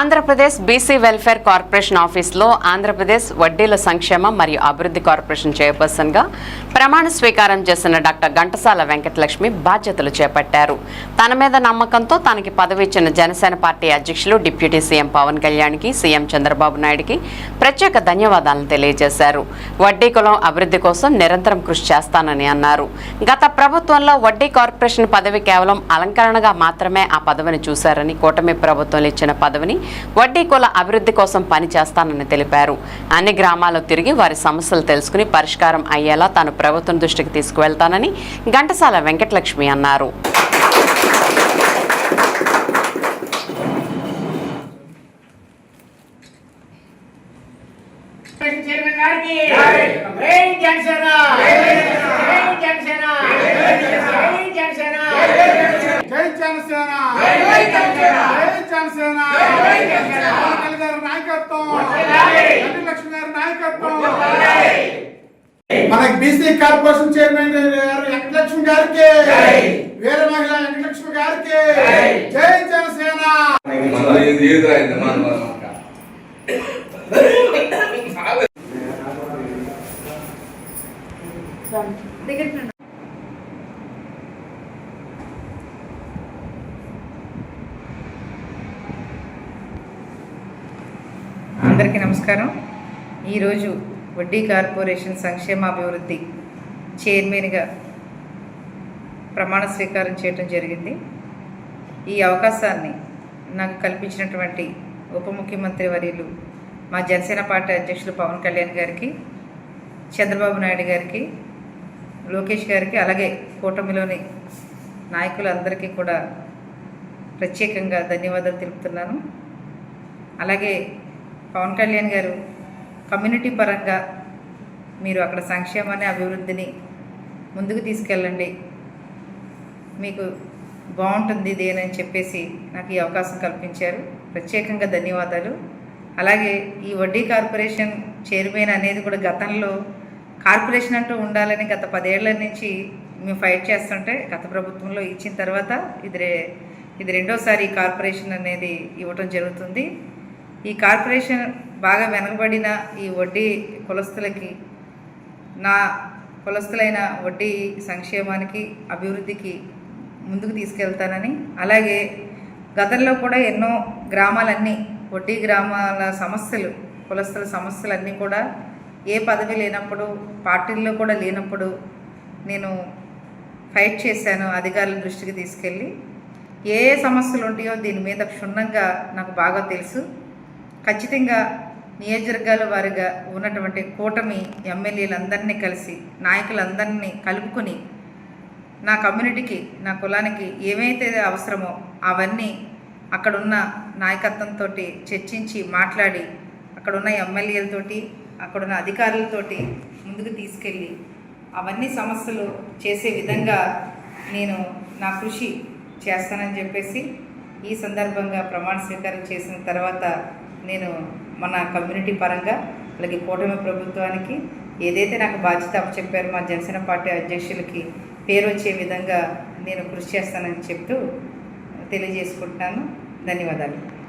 Andhra Pradesh BC welfare corporation ఆఫీస్లో ఆంధ్రప్రదేశ్ వడ్డీల సంక్షేమ మరియు అభివృద్ధి కార్పొరేషన్ చైర్పర్సన్గా ప్రమాణ స్వీకారం చేసిన డాక్టర్ ఘంటసాల వెంకటలక్ష్మి బాధ్యతలు చేపట్టారు. తన మీద నమ్మకంతో తనకి పదవి ఇచ్చిన జనసేన పార్టీ అధ్యక్షులు డిప్యూటీ సీఎం పవన్ కళ్యాణ్కి సీఎం చంద్రబాబు నాయుడుకి ప్రత్యేక ధన్యవాదాలను తెలియజేశారు. వడ్డీ కులం అభివృద్ధి కోసం నిరంతరం కృషి చేస్తానని అన్నారు. గత ప్రభుత్వంలో వడ్డీ కార్పొరేషన్ పదవి కేవలం అలంకరణగా మాత్రమే ఆ పదవిని చూశారని కూటమి ప్రభుత్వం ఇచ్చిన పదవిని వడ్డీ కుల అభివృద్ధి కోసం పనిచేస్తానని తెలిపారు. అన్ని గ్రామాల్లో తిరిగి వారి సమస్యలు తెలుసుకుని పరిష్కారం అయ్యేలా తాను ప్రభుత్వం దృష్టికి తీసుకువెళ్తానని ఘంటసాల వెంకటలక్ష్మి అన్నారు. జై జనసేన. జై జనసేన. జై జనసేన. పవన్ కళ్యాణ్ గారి నాయకత్వం. వర్ధిల్లాలి. గంటి లక్ష్మి గారి నాయకత్వం మనకి బీసీ కార్పొరేషన్ చైర్మన్ గారు వెంకటలక్ష్మి గారికి. వీర మహిళ వెంకటలక్ష్మి గారికి. జై జనసేన. మన ఇది ఏదో అయింది మన అందరికీ నమస్కారం. ఈరోజు వడ్డీ కార్పొరేషన్ సంక్షేమాభివృద్ధి చైర్మన్గా ప్రమాణ స్వీకారం చేయడం జరిగింది. ఈ అవకాశాన్ని నాకు కల్పించినటువంటి ఉప ముఖ్యమంత్రి వర్యులు మా జనసేన పార్టీ అధ్యక్షులు పవన్ కళ్యాణ్ గారికి చంద్రబాబు నాయుడు గారికి లోకేష్ గారికి అలాగే కూటమిలోని నాయకులందరికీ కూడా ప్రత్యేకంగా ధన్యవాదాలు తెలుపుతున్నాను. అలాగే పవన్ కళ్యాణ్ గారు కమ్యూనిటీ పరంగా మీరు అక్కడ సంక్షేమాన్ని అభివృద్ధిని ముందుకు తీసుకెళ్ళండి. మీకు బాగుంటుంది ఇదేనని చెప్పేసి నాకు ఈ అవకాశం కల్పించారు. ప్రత్యేకంగా ధన్యవాదాలు. అలాగే ఈ వడ్డీ కార్పొరేషన్ చైర్మన్ అనేది కూడా గతంలో కార్పొరేషన్ అంటూ ఉండాలని గత పదేళ్ళ నుంచి మేము ఫైట్ చేస్తుంటే గత ప్రభుత్వంలో ఇచ్చిన తర్వాత ఇది ఇది రెండోసారి కార్పొరేషన్ అనేది ఇవ్వటం జరుగుతుంది. ఈ కార్పొరేషన్ బాగా వెనకబడిన ఈ వడ్డీ కులస్తులకి నా కులస్తులైన వడ్డీ సంక్షేమానికి అభివృద్ధికి ముందుకు తీసుకెళ్తానని అలాగే గతంలో కూడా ఎన్నో గ్రామాలన్నీ వడ్డీ గ్రామాల సమస్యలు కులస్తుల సమస్యలన్నీ కూడా ఏ పదవి లేనప్పుడు పార్టీల్లో కూడా లేనప్పుడు నేను ఫైట్ చేశాను అధికారుల దృష్టికి తీసుకెళ్ళి. ఏ ఏ సమస్యలు ఉంటాయో దీని మీద క్షుణ్ణంగా నాకు బాగా తెలుసు. ఖచ్చితంగా నియోజకవర్గాల వారిగా ఉన్నటువంటి కూటమి ఎమ్మెల్యేలందరినీ కలిసి నాయకులందరినీ కలుపుకొని నా కమ్యూనిటీకి నా కులానికి ఏమైతే అవసరమో అవన్నీ అక్కడున్న నాయకత్వంతో చర్చించి మాట్లాడి అక్కడున్న ఎమ్మెల్యేలతోటి అక్కడున్న అధికారులతోటి ముందుకు తీసుకెళ్ళి అవన్నీ సమస్యలు చేసే విధంగా నేను నా కృషి చేస్తానని చెప్పేసి ఈ సందర్భంగా ప్రమాణ స్వీకారం చేసిన తర్వాత నేను మన కమ్యూనిటీ పరంగా అలాగే కూటమి ప్రభుత్వానికి ఏదైతే నాకు బాధ్యత అప్పచెప్పారో మా జనసేన పార్టీ అధ్యక్షులకి పేరు వచ్చే విధంగా నేను కృషి చేస్తానని చెప్తూ తెలియజేసుకుంటున్నాను. ధన్యవాదాలు.